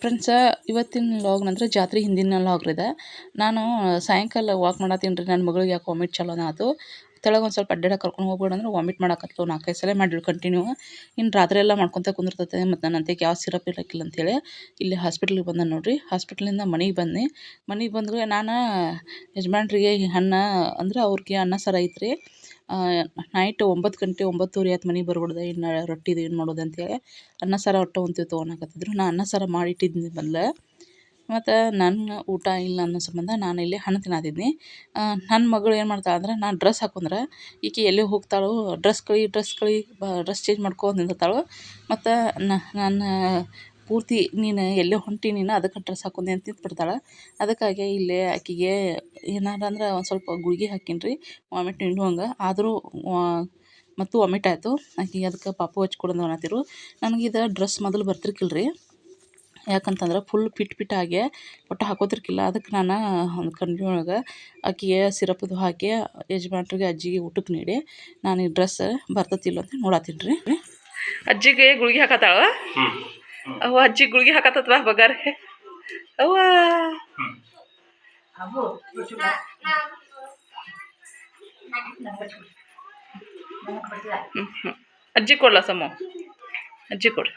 Friends ಇವತ್ತಿನ log ನಂತರ ಜಾತ್ರೆ ಹಿಂದಿನ ಲಾಗ್ ಇದೆ ನಾನು ಸಾಯಂಕಾಲ ವಾಕ್ ಮಾಡತ್ತೀನಿ ರೀ. ನನ್ನ ಮಗಳಿಗೆ ಯಾಕೆ ವಾಮಿಟ್ ಚಲೋನ ಅದು ತೆಳಗೆ ಒಂದು ಸ್ವಲ್ಪ ಅಡ್ಡಾಡಕ್ಕೆ ಕರ್ಕೊಂಡು ಹೋಗ್ಬೇಡ ಅಂದ್ರೆ ವಾಮಿಟ್ ಮಾಡಕತ್ಲು. ನಾಲ್ಕೈದು ಸಲ ಮಾಡಿರಿ ಕಂಟಿನ್ಯೂ ಇನ್ನು ರಾತ್ರಿ ಎಲ್ಲ ಮಾಡ್ಕೊತ ಕುಂದಿರ್ತೈತೆ. ಮತ್ತು ನನ್ನ ಅಂತೆಗೆ ಯಾವ ಸಿರಪ್ ಇರಕ್ಕಿಲ್ಲ ಅಂತೇಳಿ ಇಲ್ಲಿ ಹಾಸ್ಪಿಟ್ಲಿಗೆ ಬಂದೆ ನೋಡಿರಿ. ಹಾಸ್ಪಿಟ್ಲಿಂದ ಮನೆಗೆ ಬಂದೆ ಮನೆಗೆ ಬಂದರೆ ನಾನು ಯಜಮಾನ್ರಿಗೆ ಅನ್ನ ಅಂದ್ರೆ ಅವ್ರಿಗೆ ಅನ್ನ ಸಾರು ಐತ್ರಿ. ನೈಟ್ ಒಂಬತ್ತು ಗಂಟೆ ಒಂಬತ್ತುವರೆ ಆಯ್ತು ಮನೆಗೆ ಬರ್ಬಿಡ್ದೆ. ಇನ್ನು ರೊಟ್ಟಿದು ಏನು ಮಾಡೋದು ಅಂತೇಳಿ ಅನ್ನ, ಸಾರ ಒಟ್ಟು ಉಣ್ತೀವಿ ತೊಗೊಳಕತ್ತಿದ್ರು ನಾನು ಅನ್ನ, ಸಾರ ಮಾಡಿ ಇಟ್ಟಿದ್ನಿ ಮೊದ್ಲು. ಮತ್ತು ನನ್ನ ಊಟ ಇಲ್ಲ ಅನ್ನೋ ಸಂಬಂಧ ನಾನು ಇಲ್ಲಿ ಹಣ್ಣು ತಿನ್ನತ್ತಿದ್ನಿ ನನ್ನ ಮಗಳು ಏನು ಮಾಡ್ತಾಳೆ ಅಂದ್ರೆ ನಾನು ಡ್ರೆಸ್ ಹಾಕೊಂಡ್ರೆ, ಈಕೆ ಎಲ್ಲಿ ಹೋಗ್ತಾಳೋ, ಡ್ರೆಸ್ ಕಳಿ ಡ್ರೆಸ್ ಕಳಿ, ಬ, ಡ್ರೆಸ್ ಚೇಂಜ್ ಮಾಡ್ಕೋ ನಿಂದಿರ್ತಾಳೆ. ಮತ್ತು ನನ್ನ ಪೂರ್ತಿ ನೀನು ಎಲ್ಲೇ ಹೊಂಟಿ ನೀನು ಅದಕ್ಕೆ ಡ್ರೆಸ್ ಹಾಕೊಂಡೆ ಅಂತ ನಿಂತ್ಬಿಡ್ತಾಳೆ. ಅದಕ್ಕಾಗಿ ಇಲ್ಲೇ ಆಕೆಗೆ ಏನಾರ ಅಂದ್ರೆ ಒಂದು ಸ್ವಲ್ಪ ಗುಳ್ಗೆ ರೀ ವಾಮಿಟ್ ಹಂಗೆ. ಆದರೂ ಮತ್ತು ವಾಮಿಟ್ ಆಯಿತು. ಆಕೆಗೆ ಅದಕ್ಕೆ ಪಾಪು ಹಚ್ಕೊಡೋದು ಕೊಡು ಅನ್ನತ್ತಿರು ನನಗೆ ಇದು ಡ್ರೆಸ್ ಮೊದಲು ಬರ್ತಿರ್ಕಿಲ್ಲ ರೀ ಯಾಕಂತಂದ್ರೆ ಫುಲ್ ಪಿಟ್ ಪಿಟ್ ಆಗಿ ಒಟ್ಟು ಹಾಕೋತಿರ್ಕಿಲ್ಲ. ಅದಕ್ಕೆ ನಾನು ಒಂದು ಕಣ್ಣಿ ಒಳಗೆ ಆಕೆಗೆ ಸಿರಪದು ಹಾಕಿ ಯಜಮಾನ್ರಿಗೆ, ಅಜ್ಜಿಗೆ ಊಟಕ್ಕೆ ನೀಡಿ ನಾನು ಈ ಡ್ರೆಸ್ ಬರ್ತತಿಲ್ಲ ಅಂತ ನೋಡತ್ತೀನಿ ರೀ ಅಜ್ಜಿಗೆ ಗುಳಿಗೆ ಹಾಕತ್ತಾಳ? ಅವ ಅಜ್ಜಿ ಗುಳ್ಗಿ ಹಾಕತ್ತತ್ವ ಬಗಾರೆ. ಅವ್ವ. ಹ್ಞೂ ಹ್ಞೂ ಅಜ್ಜಿ ಕೊಡ್ಲ ಸಮ? ಅಜ್ಜಿ ಕೊಡು.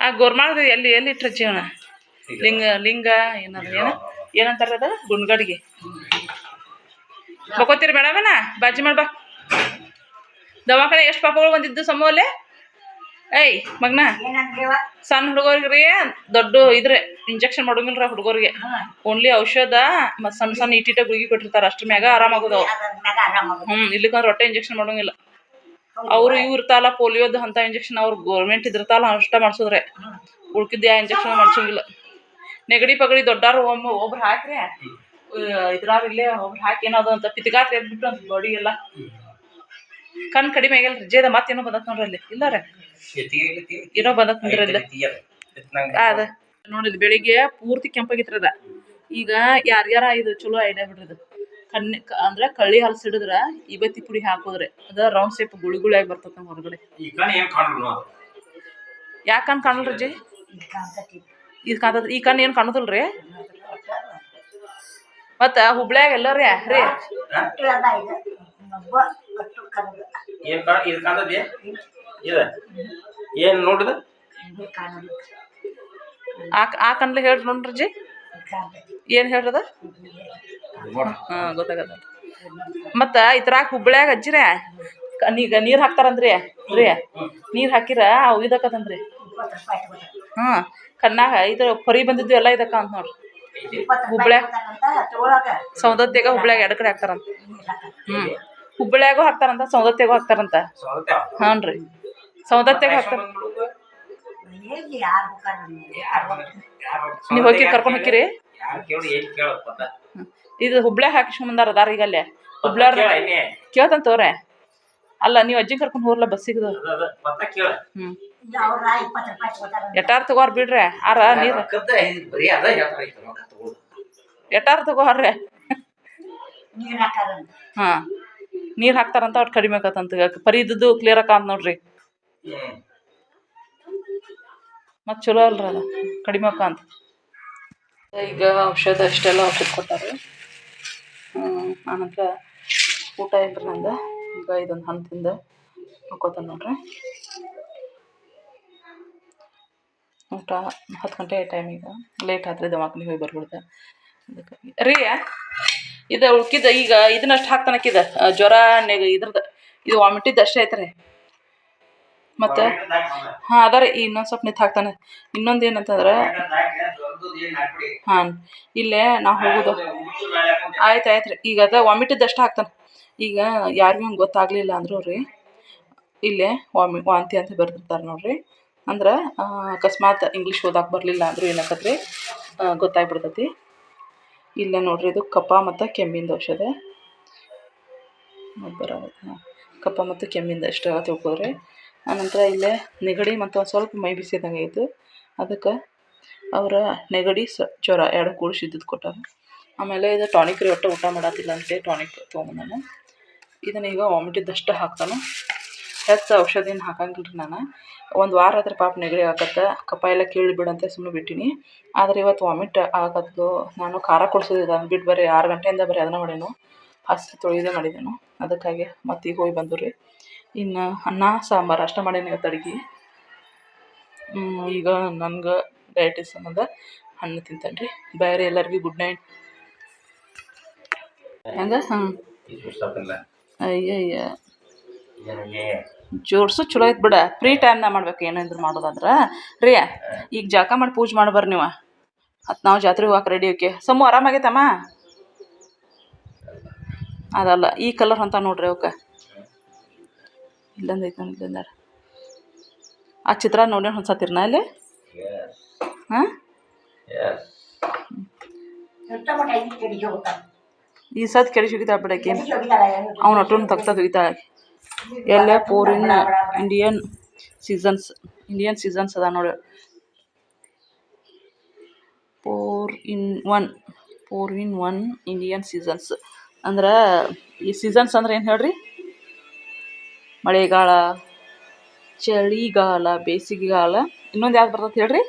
ಆ ಗೋರ್ಮಾಳದ ಎಲ್ಲಿ ಎಲ್ಲಿ ಇಟ್ರ ಜೀವನ ಲಿಂಗ. ಲಿಂಗ ಏನದ ಏನ? ಏನಂತಾರ ಅದು? ಗುಂಡ್ಗಡಿಗೆ ಬಕೋತೀರಿ ಮೇಡಮನ ಬಾಜಿ ಮಾಡ್ಬಾ ದವಾಖಾನೆ ಎಷ್ಟು ಪಾಪಗಳು ಬಂದಿದ್ದು ಸಮೂಹಲ್ಲೇ ಏಯ್ ಮಗ್ನ. ಸಣ್ಣ ಹುಡುಗರಿಗೆ ರೀ ದೊಡ್ಡ ಇದ್ರೆ ಇಂಜೆಕ್ಷನ್ ಮಾಡೋಂಗಿಲ್ರ ಹುಡುಗರಿಗೆ ಓನ್ಲಿ ಔಷಧ ಮತ್ತು ಸಣ್ಣ ಸಣ್ಣ ಇಟ್ಟಿಟ ಗುಳಿಗೆ ಕೊಟ್ಟಿರ್ತಾರೆ ಅಷ್ಟ್ರ ಮ್ಯಾಗ ಆರಾಮಾಗೋದು ಹ್ಞೂ ಇಲ್ಲಿಕಂದ್ರೆ ರೊಟ್ಟೆ ಇಂಜೆಕ್ಷನ್ ಮಾಡೋಂಗಿಲ್ಲ. ಅವರು ಇವು ಇರ್ತಾಲ ಪೋಲಿಯೋದ ಅಂತ ಇಂಜೆಕ್ಷನ್ ಅವ್ರು ಗೌರ್ಮೆಂಟ್ ಇದಿರ್ತಾವಲ್ಲ ಅಷ್ಟ ಮಾಡಿಸಿದ್ರೆ. ಉಳ್ಕಿದ್ಯಾ ಯಾವ ಇಂಜೆಕ್ಷನ್ ಮಾಡ್ಸೋಂಗಿಲ್ಲ. ನೆಗಡಿ ಪಗಡಿ ದೊಡ್ಡಾರು ಒಮ್ಮೆ ಒಬ್ರು ಹಾಕ್ರಿ ಇದ್ರಾಗ ಇಲ್ಲೇ ಒಬ್ರು ಹಾಕಿ ಏನದು ಅಂತ ಪಿತ್ಗಾತ್ರಿ ಎದ್ಬಿಟ್ಟು ಅಂತ ಬಾಡಿ ಎಲ್ಲ. ಕಣ್ ಕಡಿಮೆ ಆಗಿಲ್ಲ ಜೇದ ಮತ್ತೇನೋ ಬಂದತ್ ನೋಡ್ರಿ ಅಲ್ಲಿ. ಇಲ್ಲ ರೀ ಏನೋ ಬಂದತ್ ನೋಡ್ರಿ ಅಲ್ಲಿ. ಅದ. ನೋಡಿದ್ ಬೆಳಿಗ್ಗೆ ಪೂರ್ತಿ ಕೆಂಪಾಗಿತ್ರಿ ಅದ. ಈಗ ಯಾರ್ಯಾರ ಇದು ಚಲೋ ಐಡಿಯಾ ಬಿಡ್ರಿ ಅದು. ಕಣ್ಣಿ ಅಂದ್ರೆ ಕಳ್ಳಿ ಹಲ್ಸ್ ಹಿಡಿದ್ರ ಇವತ್ತಿ ಪುಡಿ ಹಾಕೋದ್ರೆ ಅದ ರೌಂಡ್ ಶೇಪ್ ಗುಳಿ ಗುಳಿಯಾಗಿ ಬರ್ತದ ನಮ್ಮ ಹೊರಗಡೆ. ಯಾಕನ್ ಕಣ್ ಕಾಣಲ್ರಿ ಜಿ? ಇದು ಕಾಣ್ತದ ಈ ಕಣ್ಣು ಏನು ಕಾಣುದಿಲ್ರಿ? ಮತ್ತ ಹುಬ್ಳ್ಯಾಗ ಎಲ್ಲಾರಿ ರೀ? ಏನ್ ಕಾ ಇದು ಕಾಂತದೆ ಇದ? ಏನ್ ನೋಡಿದ? ಆ ಆ ಕಣ್ಲೆ ಹೇಳ್ರಿ ನೋಡ್ರಿ ಜಿ ಏನು ಹೇಳ್ರದ? ನೋಡ. ಹಾಂ ಗೊತ್ತಾಗದ ಮತ್ತು ಇದ್ರಾಗ ಹುಬ್ಳ್ಯಾಗ ಅಜ್ಜಿರೇ ಈಗ ನೀರು ಹಾಕ್ತಾರಂದ್ರಿ ರೀ. ನೀರು ಹಾಕಿರ ಅವು ಇದಕ್ಕದಂದ್ರಿ. ಹಾಂ ಕಣ್ಣಾಗ ಇದು ಪರಿ ಬಂದಿದ್ದು ಎಲ್ಲ ಇದಕ್ಕ ಅಂತ ನೋಡ್ರಿ. ಹುಬ್ಳ್ಯಾಗ. ಸೌಂದರ್ಯಾಗ ಹುಬ್ಳ್ಯಾಗ ಎರಡು ಕಡೆ ಹಾಕ್ತಾರಂತ ಹ್ಞೂ ಹುಬ್ಳ್ಯಾಗೂ ಹಾಕ್ತಾರಂತ ಸೌದತ್ತೆಗೂ ಹಾಕ್ತಾರಂತ? ಹ್ಞೂ ರೀ ಸೌದತ್ತೆಗೂ ಹಾಕ್ತಾರ. ನೀವು ಹೋಗಿ ಕರ್ಕೊಂಡು ಹೋಗಿರಿ ಯಾರು ಕೇಳಿ ಏನ್ ಕೇಳೋದ್ ಪದ ಇದು ಹುಬ್ಳ್ಯಾಗ ಹಾಕಿಸ್ಕೊಂಬಂದಾರ ಅದಾರ ಈಗ ಅಲ್ಲೇ ಹುಬ್ಳ್ಯಾರ ಕೇಳ್ತಾನ ತೋರೆ ಅಲ್ಲ ನೀವು ಅಜ್ಜಿ ಕರ್ಕೊಂಡು ಹೋಗ್ಲ ಬಸ್ಸಿಗೆ ಹ್ಞೂ ಎಟ್ಟಾರು ತಗೋರ್ ಬಿಡ್ರಿ. ಆರ ನೀರು. ಎಟಾರ್ ತಗೋರ್ರಿ. ಹಾಂ. ನೀರು ಹಾಕ್ತಾರಂತ ಒಟ್ಟು ಕಡಿಮೆ ಆಕತ್ತಂತ. ಪರಿ ಇದ್ದದ್ದು ಕ್ಲಿಯರ್ ಆಕಾಂತ ನೋಡ್ರಿ. ಮತ್ತೆ ಚಲೋ ಅಲ್ರಿ ಅದು, ಕಡಿಮೆ ಆಕಾಂತ. ಈಗ ಔಷಧ ಅಷ್ಟೆಲ್ಲ ಔಷಧ ಕೊಟ್ಟಾರೆ ಆನಂತರ ಊಟ ಇಲ್ರಿ ನಂದು? ಈಗ ಇದೊಂದು ಹಣ್ಣು ತಿಂದು ನೋಡ್ರಿ. ಊಟ ಹತ್ತು ಗಂಟೆ ಟೈಮ್ ಈಗ. ಲೇಟ್ ಆದ್ರೆ ದವಾಖಾನಿಗೆ ಹೋಗಿ ಬರ್ಬಿಡ್ದೆ ಅದಕ್ಕಾಗಿ. ರೀ ಇದು ಉಳ್ಕಿದ ಈಗ ಇದನ್ನಷ್ಟು ಹಾಕ್ತಾನಕ್ಕಿದ ಜ್ವರ ನೆಗ ಇದ್ರದ್ದು ಇದು ವಾಮಿಟಿದ್ದು ಅಷ್ಟೇ ಐತ್ರಿ. ಮತ್ತು, ಹಾಂ ಅದ ರೀ ಇನ್ನೊಂದು ಸ್ವಲ್ಪ ನಿಂತು ಹಾಕ್ತಾನೆ. ಇನ್ನೊಂದು ಏನಂತಂದ್ರೆ, ಹಾಂ, ಇಲ್ಲೇ ನಾವು ಹೋಗೋದು. ಆಯ್ತು ಆಯ್ತು ರೀ. ಈಗ ಅದ ವಾಮಿಟಿದ್ದು ಅಷ್ಟೇ ಹಾಕ್ತಾನೆ. ಈಗ ಯಾರಿಗೂ ಹಂಗೆ ಗೊತ್ತಾಗಲಿಲ್ಲ ಅಂದರೂ ರೀ, ಇಲ್ಲೇ ವಾಮಿ ವಾಂತಿ ಅಂತ ಬರ್ದಿರ್ತಾರೆ ನೋಡ್ರಿ. ಅಂದ್ರೆ ಅಕಸ್ಮಾತ್ ಇಂಗ್ಲೀಷ್ ಓದಕ್ಕೆ ಬರಲಿಲ್ಲ ಅಂದರೂ ಏನಾಕತ್ರಿ ಗೊತ್ತಾಗ್ಬಿಡ್ತೈತಿ. ಇಲ್ಲೇ ನೋಡ್ರಿ, ಇದು ಕಫ ಮತ್ತು ಕೆಮ್ಮಿಂದ ಔಷಧ ಬರೋದು. ಕಫ ಮತ್ತು ಕೆಮ್ಮಿಂದ ಇಷ್ಟ ತಿಳ್ಕೊಳ್ರಿ. ಆನಂತರ ಇಲ್ಲೇ ನೆಗಡಿ ಮತ್ತು ಒಂದು ಸ್ವಲ್ಪ ಮೈ ಬಿಸಿದಂಗೆ ಇದ್ದು, ಅದಕ್ಕೆ ಅವರ ನೆಗಡಿ ಸ, ಜ್ವರ ಎರಡು ಕೂಡಿಸಿದ್ದದ್ದು ಕೊಟ್ಟಾರ. ಆಮೇಲೆ ಇದು ಟಾನಿಕ್ ರೀ, ಒಟ್ಟು ಊಟ ಮಾಡತ್ತಿಲ್ಲ ಅಂತೇಳಿ ಟಾನಿಕ್ ತೊಗೊಂಬಂದಾನ. ಇದನ್ನ ಈಗ ವಾಮಿಟಿದ್ದಷ್ಟು ಹಾಕ್ತಾನೆ. ಹೆಚ್ಚು ಔಷಧಿನ ಹಾಕಂಗಿಲ್ಲ ರೀ ನಾನು. ಒಂದು ವಾರ ಆದ್ರೆ ಪಾಪ ನೆಗಡಿ ಆಗತ್ತೆ. ಕಫ ಎಲ್ಲ ಕೀಳಿ ಬಿಡಂತೆ ಸುಮ್ಮನೆ ಬಿಟ್ಟೀನಿ. ಆದರೆ ಇವತ್ತು ವಾಮಿಟ್ ಆಗತ್ತು ನಾನು ಖಾರ ಕೊಡ್ಸೋದಿದೆ ಬಿಟ್ಟು ಬರೀ ಆರು ಗಂಟೆಯಿಂದ ಬರೀ ಅದನ್ನ ಮಾಡೇನು. ಫಸ್ಟ್ ತೊಳೆಯೋದೇ ಮಾಡಿದ್ದೇನು ಅದಕ್ಕಾಗಿ ಮತ್ತೆ ಈಗ ಹೋಗಿ ಬಂದು ರೀ ಇನ್ನು ಅನ್ನ ಸಾಂಬಾರು ಅಷ್ಟೇ ಮಾಡೀನಿ ಇವತ್ತು ಅಡುಗೆ. ಈಗ ನನ್ಗೆ ಡಯಟಿಸ್ ಸಂಬಂಧ ಹಣ್ಣು ತಿಂತಾನೆ ರೀ ಬೇರೆ ಎಲ್ಲರಿಗೂ ಗುಡ್ ನೈಟ್ ಹೆಂಗ? ಹ್ಞೂ ಅಯ್ಯಯ್ಯ. ಜೋಡ್ಸು ಚಲೋ ಐತೆ ಬಿಡ. ಫ್ರೀ ಟೈಮ್ನಾಗ ಮಾಡ್ಬೇಕು ಏನಾದ್ರು ಮಾಡೋದಂದ್ರೆ. ರೀ ಈಗ ಜಳಕ ಮಾಡಿ ಪೂಜೆ ಮಾಡಿ ಬರ್ರಿ ನೀವು. ಮತ್ತು ನಾವು ಜಾತ್ರೆ ಹೋಗಕ್ಕೆ ರೆಡಿ ಓಕೆ ಸಮ್ಮು ಆರಾಮಾಗೈತಮ್ಮ ಅದಲ್ಲ ಈ ಕಲರ್ ಅಂತ ನೋಡ್ರಿ ಅವಕ್ಕೆ. ಇಲ್ಲೊಂದು ಐತೆ ಇಲ್ಲೊಂದಾರ ಆ ಚಿತ್ರ ನೋಡಿ ಒಂದು ಇಲ್ಲಿ? ಹಾಂ? ಈ ಸತ್ ಕೆಡಿಸಿ ಹೋಗಿದ್ದಾಳೆ? ಬಿಡಕ್ಕೆ ಅವ್ನ ಒಟ್ಟು ತಗ್ತಾ ತೆಗಿತಾಳೆ ಎಲ್ಲ in Indian seasons Indian seasons ಅದ ನೋಡಿ four in one four in one Indian seasons ಅಂದ್ರೆ ಈ ಸೀಸನ್ಸ್ ಅಂದ್ರೆ ಏನು ಹೇಳ್ರಿ? ಮಳೆಗಾಲ, ಚಳಿಗಾಲ, ಬೇಸಿಗೆಗಾಲ. ಇನ್ನೊಂದು ಯಾವ್ದು ಬರ್ತದೆ ಹೇಳ್ರಿ?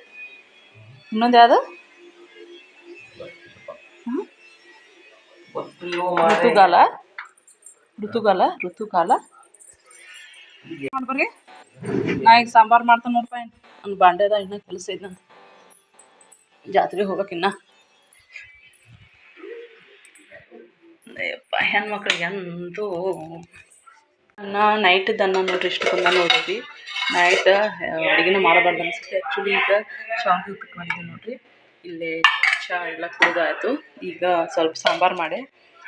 ಇನ್ನೊಂದು ಯಾವ್ದು? ಋತುಗಾಲ. ಋತುಗಾಲ ಋತುಕಾಲ ಬರ್ರಿ ನಾ ಈಗ ಸಾಂಬಾರು ಮಾಡ್ತಾನೆ ನೋಡಪ್ಪ ನನ್ನ ಬಾಂಡೆದ ಇನ್ನೂ ಕೆಲಸ ಐತಂತ ಜಾತ್ರೆಗೆ ಹೋಗ್ಬೇಕಿನ್ನ ಅಯ್ಯಪ್ಪ, ಹೆಣ್ಮಕ್ಳಿಗೆ ಅಂತೂ ಅನ್ನ ನೈಟ್ ಅನ್ನ ನೋಡ್ರಿ, ಇಷ್ಟು ಬಂದ ನೋಡಿದ್ವಿ ನೈಟ್ ಅಡುಗೆನ ಮಾಡಬಾರ್ದು ಅನಿಸುತ್ತೆ. ಆ್ಯಕ್ಚುಲಿ ಈಗ ಶಾವಿಗೆ ಉಪ್ಪಿಟ್ಟು ಮಾಡಿದ್ವಿ ನೋಡ್ರಿ. ಇಲ್ಲೇ ಚಹಾ ಎಲ್ಲ ಕುಡಿದಾಯಿತು. ಈಗ ಸ್ವಲ್ಪ ಸಾಂಬಾರು ಮಾಡಿ.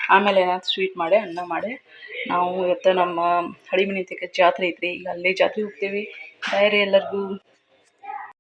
ಆಮೇಲೆ ಏನಾದ್ರು ಸ್ವೀಟ್ ಮಾಡಿ, ಅನ್ನ ಮಾಡಿ, ನಾವು ಇವತ್ತು ನಮ್ಮ ಹಳಿ ಮನೆ ಜಾತ್ರೆ ಐತ್ರಿ. ಈಗ ಅಲ್ಲೇ ಜಾತ್ರೆಗೆ ಹೋಗ್ತೀವಿ. ಬಾಯ್ರಿ ಎಲ್ಲರಿಗೂ